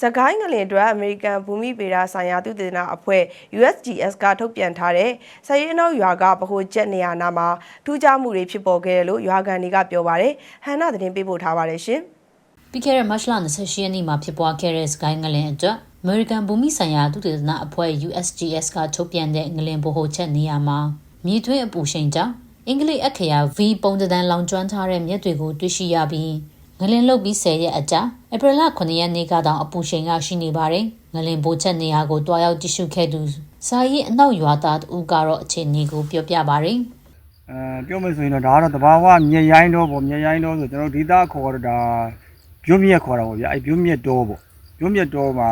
စကိုင်းငလင်အတွက်အမေရိကန်ဘူမိဗေဒဆိုင်ရာသုတေသနအဖွဲ့ USGS ကထုတ်ပြန်ထားတဲ့ဆယ်ရီအနောက်ရွာကဗဟိုချက်နေရာနာမှာထူးခြားမှုတွေဖြစ်ပေါ်ခဲ့တယ်လို့ရွာကန်တွေကပြောပါတယ်။ဟန်နာသတင်းပေးပို့ထားပါတယ်ရှင်။ပြီးခဲ့တဲ့မတ်လ28ရက်နေ့မှာဖြစ်ပွားခဲ့တဲ့စကိုင်းငလင်အတွက်အမေရိကန်ဘူမိဆိုင်ရာသုတေသနအဖွဲ့ USGS ကထုတ်ပြန်တဲ့ငလင်ဗဟိုချက်နေရာမှာမြေထွေးအပူရှိန်ကြောင့်အင်္ဂလိပ်အခရာ V ပုံသဏ္ဍာန်လောင်ကျွမ်းထားတဲ့မြက်တွေကိုတွေ့ရှိရပြီး ငလင်လုတ်ပြီး10ရက်အကြာဧပြီလ9ရက်နေ့ကတောင်အပူရှိန်ကရှိနေပါတယ်။ငလင်ဗိုလ်ချက်နေရာကိုတွားရောက်ကြည့်ရှုခဲ့သူစာရေးအနောက်ရွာသားတူကတော့အခြေအနေကိုပြောပြပါရယ်အဲပြောမယ်ဆိုရင်တော့ဒါကတော့တဘာဝမြေရိုင်းတော့ပေါ့မြေရိုင်းတော့ဆိုကျွန်တော်ဒေတာခေါ်တော့ဒါပြုံးမြက်ခေါ်တာပေါ့ဗျာအဲပြုံးမြက်တော့ပေါ့ပြုံးမြက်တော့မှာ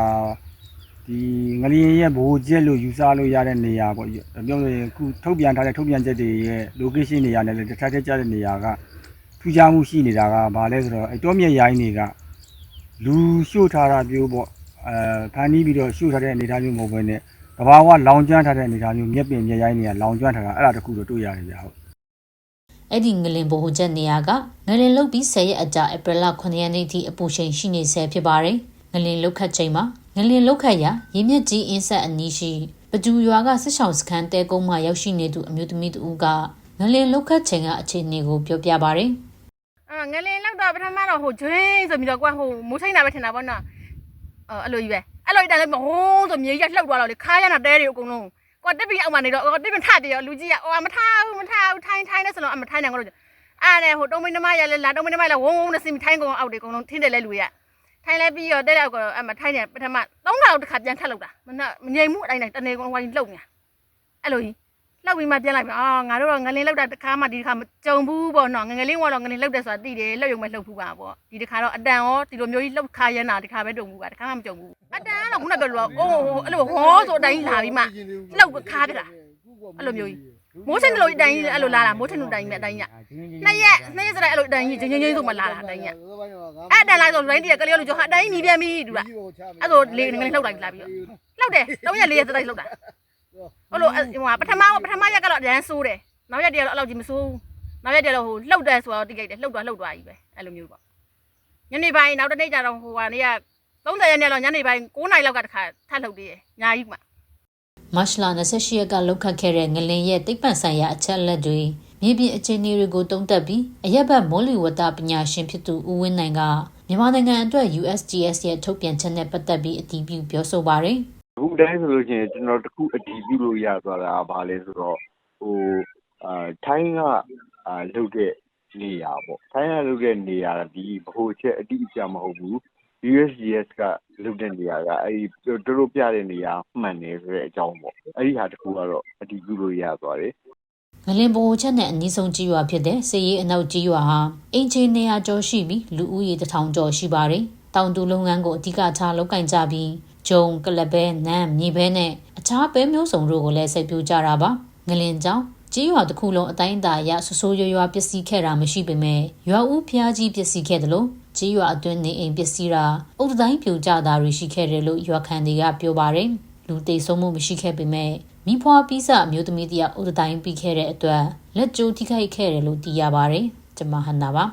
ဒီငလျင်ရဲ့ဘိုးကျက်လို့ယူဆလို့ရတဲ့နေရာပေါ့ပြောလို့ရင်ခုထုတ်ပြန်ထားတဲ့ထုတ်ပြန်ချက်တွေရဲ့ location နေရာနဲ့လည်းတစ်ခြားတစ်ခြားတဲ့နေရာက ထူးခြားမှုရှိနေတာကဘာလဲဆိုတော့အဲတော့မြက်ရိုင်းတွေကလူရှို့ထားတာမျိုးပေါ့အဲဖန်တီးပြီးတော့ရှို့ထားတဲ့အနေအထားမျိုးမဟုတ်ဘဲနဲ့တဘာဝလောင်ကျွမ်းထားတဲ့အနေအထားမျိုးမြက်ပင်မြက်ရိုင်းတွေကလောင်ကျွမ်းထားတာအဲ့ဒါတခုတော့တွေ့ရတယ်ဗျာဟုတ်အဲ့ဒီငလင်ဗဟိုချက်နေရာကငလင်လုတ်ပြီး10ရက်အကြာဧပြီလ9ရက်နေ့ထိအပူချိန်ရှိနေဆဲဖြစ်ပါတယ်။ငလင်လုတ်ခတ်ချိန်မှာငလင်လုတ်ခတ်ရာရင်းမြစ်ကြီးအင်းဆက်အနီးရှိပတူရွာကစစ်ဆောင်စခန်းတဲကုန်းမှာရောက်ရှိနေသူအမျိုးသမီးတူကငလင်လုတ်ခတ်ချိန်ကအခြေအနေကိုပြောပြပါရယ်အာ ငလင်းလောက်တော့ပထမတော့ဟိုဂျွင်းဆိုပြီးတော့ကွာဟိုမိုးထိန်တာပဲထင်တာပေါ့နော်အော်အဲ့လိုကြီးပဲအဲ့လိုကြီးတန်လည်းမဟိုးဆိုမြေကြီးကလှုပ်သွားတော့လေခါရနာတဲတွေအကုန်လုံးကွာတက်ပြီးအောက်မှာနေတော့အော်တက်ပြီးထတည်ရောလူကြီးကအော်မထားဘူးမထားဘူးထိုင်းထိုင်းနဲ့ဆိုတော့အမထိုင်းနိုင်ကြတော့အားနဲ့ဟိုတုံးမင်းသမားရလဲလာတုံးမင်းသမားလဲဝုန်းဝုန်းနဲ့စင်ထိုင်းကုန်အောက်တွေအကုန်လုံးထင်းတယ်လဲလူရထိုင်းလဲပြီးတော့တဲ့အောက်ကအမထိုင်းတယ်ပထမ၃ခါတစ်ခါပြန်ထက်လောက်တာမနှမငြိမ်မှုအတိုင်းတိုင်းတနေကုန်ဝိုင်းလှုပ်နေတာအဲ့လိုကြီးလော က်ပြီးမှပြန်လိုက်ပြီအာငါတို့တော့ငလင်းလောက်တာတစ်ခါမှဒီတစ်ခါမကြုံဘူးပေါ့နော်ငငလင်းကတော့ငလင်းလောက်တယ်ဆိုတာသိတယ်လောက်ရုံပဲလှုပ်ဖူးပါပေါ့ဒီတစ်ခါတော့အတန်ရောဒီလိုမျိုးကြီးလှုပ်ခါရမ်းတာတစ်ခါပဲတုံဘူးပါတစ်ခါမှမကြုံဘူးအတန်ကတော့ခုနကပြောလို့အိုးအဲ့လိုဟောဆိုအတိုင်းလာပြီးမှလှုပ်ခါပြတာအဲ့လိုမျိုးကြီးမိုးချင်းလိုအတိုင်းအဲ့လိုလာတာမိုးချင်းလိုတိုင်းပဲအတိုင်းညနှစ်ရက်နှစ်ရက်စတဲ့အဲ့လိုအတိုင်းကြီးချင်းချင်းဆိုမှလာတာအတိုင်းညအဲ့အတန်လာဆိုလိုင်းတည်းကလေးလိုကြောဟာအတိုင်းညီပြန်ပြီတူလားအဲ့ဆိုလေငလင်းလှုပ်လိုက်လာပြီးတော့လှုပ်တယ်၃ရက်၄ရက်စတဲ့လှုပ်တာ ဟိုလိုဟိုပထမပထမရက်ကတော့အရန်ဆိုးတယ်နောက်ရက်တည်းကတော့အဲ့လောက်ကြီးမဆိုးဘူးနောက်ရက်တည်းတော့ဟိုလှုပ်တယ်ဆိုတော့တိကျတယ်လှုပ်သွားလှုပ်သွားကြီးပဲအဲ့လိုမျိုးပေါ့ညနေပိုင်းနောက်တစ်နေ့ကျတော့ဟိုကနေက30ရက်နေ့တော့ညနေပိုင်း9နာရီလောက်ကတခါထပ်လှုပ်သေးတယ်ညာကြီးမှမတ်လ28ရက်ကလောက်ခတ်ခဲ့တဲ့ငလင်ရဲ့တိတ်ပံဆိုင်ရာအချက်အလက်တွေမြေပြင်အခြေအနေတွေကိုတုံးတက်ပြီးအရက်ဘတ်မိုးလေဝသပညာရှင်ဖြစ်သူဦးဝင်းနိုင်ကမြန်မာနိုင်ငံအတွက် USGS ရဲ့ထုတ်ပြန်ချက်နဲ့ပတ်သက်ပြီးအတည်ပြုပြောဆိုပါရယ် အခုတိုင်းဆိုလို့ရှိရင် ကျွန်တော်တခု အတည်ပြုလို့ရသွားတာက ဘာလဲဆိုတော့ဟိုအာထိုင်းကအာလုပ်တဲ့ နေရာပေါ့ ထိုင်းကလုပ်တဲ့နေရာဒီဘိုးချက် အတိအကျမဟုတ်ဘူး USGS က လုပ်တဲ့နေရာကအဲဒီတို့တို့ပြတဲ့နေရာမှန်တယ်ဆိုတဲ့အကြောင်းပေါ့ အဲ့ဒီဟာတခုကတော့ အတည်ပြုလို့ရသွားတယ် ငလင်ဘိုချက်နဲ့ အနီးဆုံးကြီးရွာဖြစ်တဲ့စေရီအနောက်ကြီးရွာဟာအင်ချီနေရာကျော်ရှိပြီး လူဦးရေတစ်ထောင်ကျော်ရှိပါတယ်။တောင်တူလုပ်ငန်းကို အဓိကထားလုပ်ကင်ကြပြီး ဂျုံကလဘဲနမ်မြေဘဲနဲ့အခြားပဲမျိုးစုံတို့ကိုလည်းစိုက်ပျိုးကြတာပါ။ငလင်ကြောင့်ကြီးရွာတစ်ခုလုံးအတိုင်းအတာအရဆဆိုးရွရွာပစ္စည်းခဲ့တာမရှိပေမဲ့ရွာဦးဖျားကြီးပစ္စည်းခဲ့တယ်လို့ကြီးရွာအတွင်းနေအိမ်ပစ္စည်းရာအုတ်တိုင်းပြိုကျတာတွေရှိခဲ့တယ်လို့ရွာခံတွေကပြောပါတယ်။လူသိဆုံးမှုမရှိခဲ့ပေမဲ့မိဖွားပြီးစအမျိုးသမီးတယောက်ဥဒတိုင်းပြီးခဲ့တဲ့အတွက်လက်ကျိုးထိခိုက်ခဲ့တယ်လို့သိရပါတယ်။ကျွန်မဟန်နာပါ